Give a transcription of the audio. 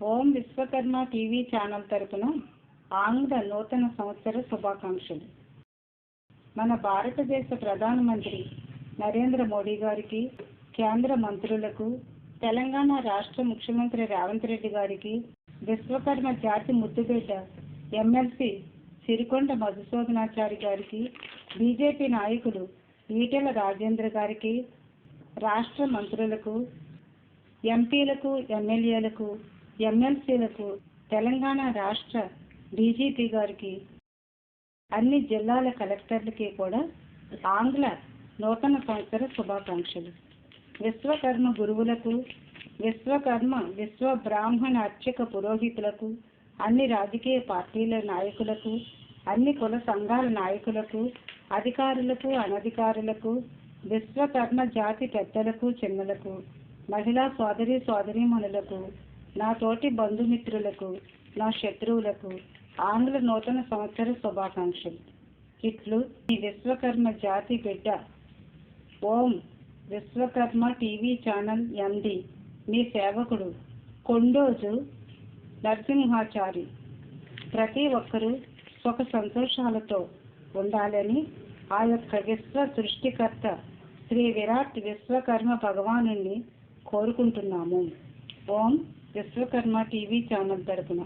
ఓం Vishwakarma TV channel తరపున ఆంగ్ల నూతన సంవత్సర శుభాకాంక్షలు. మన భారతదేశ ప్రధానమంత్రి నరేంద్ర మోడీ గారికి కేంద్ర మంత్రులకు తెలంగాణ రాష్ట్ర ముఖ్యమంత్రి రేవంత్ రెడ్డి గారికి విశ్వకర్మ జాతి ముద్దుబిడ్డ ఎమ్మెల్సీ సిరికొండ మధుసూదనాచారి గారికి బీజేపీ నాయకులు ఈటెల రాజేంద్ర గారికి రాష్ట్ర మంత్రులకు ఎంపీలకు ఎమ్మెల్యేలకు ఎమ్మెల్సీలకు తెలంగాణ రాష్ట్ర డీజీపీ గారికి అన్ని జిల్లాల కలెక్టర్లకి కూడా ఆంగ్ల నూతన సంవత్సర శుభాకాంక్షలు. విశ్వకర్మ గురువులకు విశ్వకర్మ విశ్వ బ్రాహ్మణ అర్చక పురోహితులకు అన్ని రాజకీయ పార్టీల నాయకులకు అన్ని కుల సంఘాల నాయకులకు అధికారులకు అనధికారులకు విశ్వకర్మ జాతి పెద్దలకు చిన్నలకు మహిళా సోదరి సోదరీమణులకు నా తోటి బంధుమిత్రులకు నా శత్రువులకు ఆంగ్ల నూతన సంవత్సర శుభాకాంక్షలు. ఇట్లు ఈ విశ్వకర్మ జాతి బిడ్డ Om Vishwakarma TV channel MD మీ సేవకుడు కొండోజు నరసింహాచారి. ప్రతి ఒక్కరూ సుఖ సంతోషాలతో ఉండాలని ఆ యొక్క విశ్వ సృష్టికర్త శ్రీ విరాట్ విశ్వకర్మ భగవాను కోరుకుంటున్నాము. ఓం విశ్వకర్మ టీవీ ఛానల్ తరపున